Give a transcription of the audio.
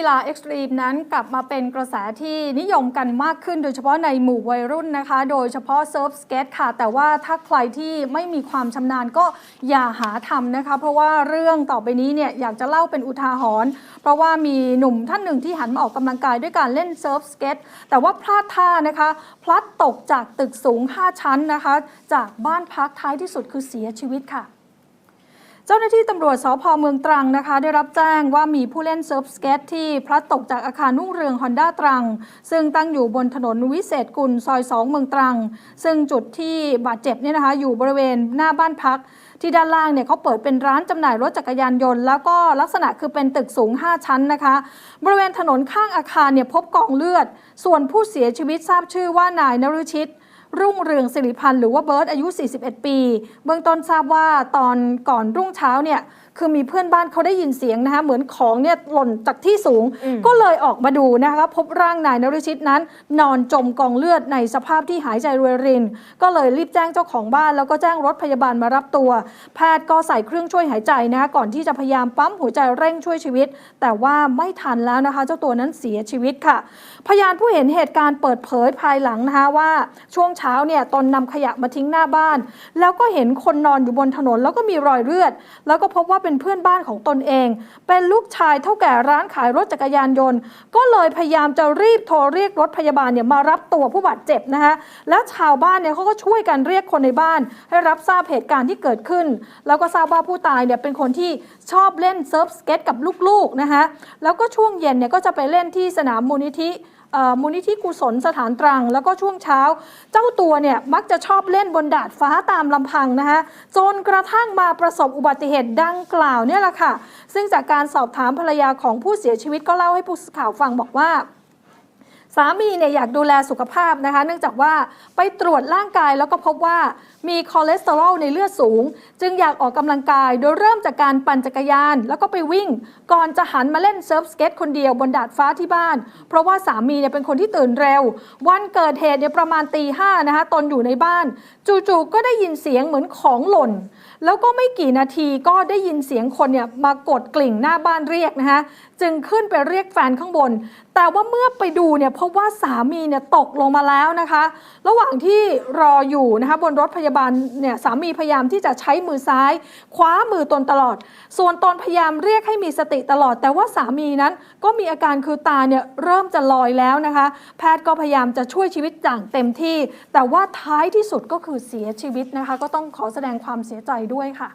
กีฬาเอ็กซ์ตรีมนั้นกลับมาเป็นกระแสที่นิยมกันมากขึ้น โดยเฉพาะในหมู่วัยรุ่นนะคะ โดยเฉพาะเซิร์ฟสเก็ตค่ะ แต่ว่าถ้าใครที่ไม่มีความชำนาญก็อย่าหาทำนะคะ เพราะว่าเรื่องต่อไปนี้เนี่ยอยากจะเล่าเป็นอุทาหรณ์เพราะว่ามีหนุ่มท่านหนึ่งที่หันมาออกกำลังกายด้วยการเล่นเซิร์ฟสเก็ตแต่ว่าพลาดท่านะคะ พลัดตกจากตึกสูง 5 ชั้นนะคะ จากบ้านพักท้ายที่สุดคือเสียชีวิตค่ะ เจ้าหน้าที่ตำรวจสพเมืองตรังนะคะ ได้รับแจ้งว่ามีผู้เล่นเซิร์ฟสเก็ตที่พลัดตกจากอาคารนุ่งเรืองฮอนด้าตรัง ซึ่งตั้งอยู่บนถนนวิเศษกุลซอย 2 เมืองตรัง ซึ่งจุดที่บาดเจ็บเนี่ยนะคะ อยู่บริเวณหน้าบ้านพัก ที่ด้านล่างเนี่ยเขาเปิดเป็นร้านจำหน่ายรถจักรยานยนต์ แล้วก็ลักษณะคือเป็นตึกสูง 5 ชั้นนะคะ บริเวณถนนข้างอาคารเนี่ยพบกองเลือด ส่วนผู้เสียชีวิตทราบชื่อว่านายนฤชิต รุ่งเรืองสิริพันธ์หรือว่าเบิร์ตอายุ 41 ปี เบื้องต้นทราบว่าตอนก่อนรุ่งเช้าเนี่ยคือมีเพื่อนบ้านเขาได้ยินเสียงนะคะเหมือนของเนี่ยหล่นจากที่สูงอืมก็เลยออกมาดูนะคะพบร่างนายนฤชิตนั้น นอนจมกองเลือดในสภาพที่หายใจรวยริน ก็เลยรีบแจ้งเจ้าของบ้าน แล้วก็แจ้งรถพยาบาลมารับตัว แพทย์ก็ใส่เครื่องช่วยหายใจนะคะก่อนที่จะพยายามปั๊มหัวใจเร่งช่วยชีวิต แต่ว่าไม่ทันแล้วนะคะ เจ้าตัวนั้นเสียชีวิตค่ะ พยานผู้เห็นเหตุการณ์เปิดเผยภายหลังนะคะว่าช่วงเช้าเนี่ยตนนำขยะมาทิ้งหน้าบ้าน แล้วก็เห็นคนนอนอยู่บนถนนแล้วก็มีรอยเลือด แล้วก็พบว่าเป็นเพื่อนบ้านของตนเอง เป็นลูกชายเท่าแก่ร้านขายรถจักรยานยนต์ ก็เลยพยายามจะรีบโทรเรียกรถพยาบาลเนี่ยมารับตัวผู้บาดเจ็บนะคะแล้วชาวบ้านเนี่ยเขาก็ช่วยกันเรียกคนในบ้าน ให้รับทราบเหตุการณ์ที่เกิดขึ้น แล้วก็ทราบว่าผู้ตายเนี่ยเป็นคนที่ชอบเล่นเซิร์ฟสเก็ตกับลูกๆนะคะแล้วก็ช่วงเย็นเนี่ยก็จะไปเล่นที่สนามมูลนิธิมูลนิธิกุศลสถานตรัง แล้วก็ช่วงเช้า เจ้าตัวเนี่ยมักจะชอบเล่นบนดาดฟ้าตามลำพังนะคะจนกระทั่งมาประสบอุบัติเหตุดังกล่าวเนี่ยแหละค่ะ ซึ่งจากการสอบถามภรรยาของผู้เสียชีวิตก็เล่าให้ผู้สื่อข่าวฟังบอกว่า สามีเนี่ยอยากดูแลสุขภาพนะคะ เนื่องจากว่าไปตรวจร่างกายแล้วก็พบว่ามีคอเลสเตอรอลในเลือดสูง จึงอยากออกกำลังกายโดยเริ่มจากการปั่นจักรยาน แล้วก็ไปวิ่ง ก่อนจะหันมาเล่นเซิร์ฟสเก็ตคนเดียวบนดาดฟ้าที่บ้าน เพราะว่าสามีเนี่ยเป็นคนที่ตื่นเร็ว วันเกิดเหตุเนี่ยประมาณตีห้านะคะตนอยู่ในบ้าน จู่ๆก็ได้ยินเสียงเหมือนของหล่น แล้วก็ไม่กี่นาทีก็ได้ยินเสียงคนเนี่ยมากดกลิ่งหน้าบ้านเรียกนะคะจึงขึ้นไปเรียกแฟนข้างบน แต่ว่าเมื่อไปดูเนี่ยพบว่าสามีเนี่ยตกลงมาแล้วนะคะ ระหว่างที่รออยู่นะคะบนรถพยาบาลเนี่ยสามีพยายามที่จะใช้มือซ้าย คว้ามือตนตลอด ส่วนตนพยายามเรียกให้มีสติตลอด แต่ว่าสามีนั้นก็มีอาการคือตาเนี่ยเริ่มจะลอยแล้วนะคะ แพทย์ก็พยายามจะช่วยชีวิตอย่างเต็มที่ แต่ว่าท้ายที่สุดก็คือเสียชีวิตนะคะ ก็ต้องขอแสดงความเสียใจด้วยค่ะ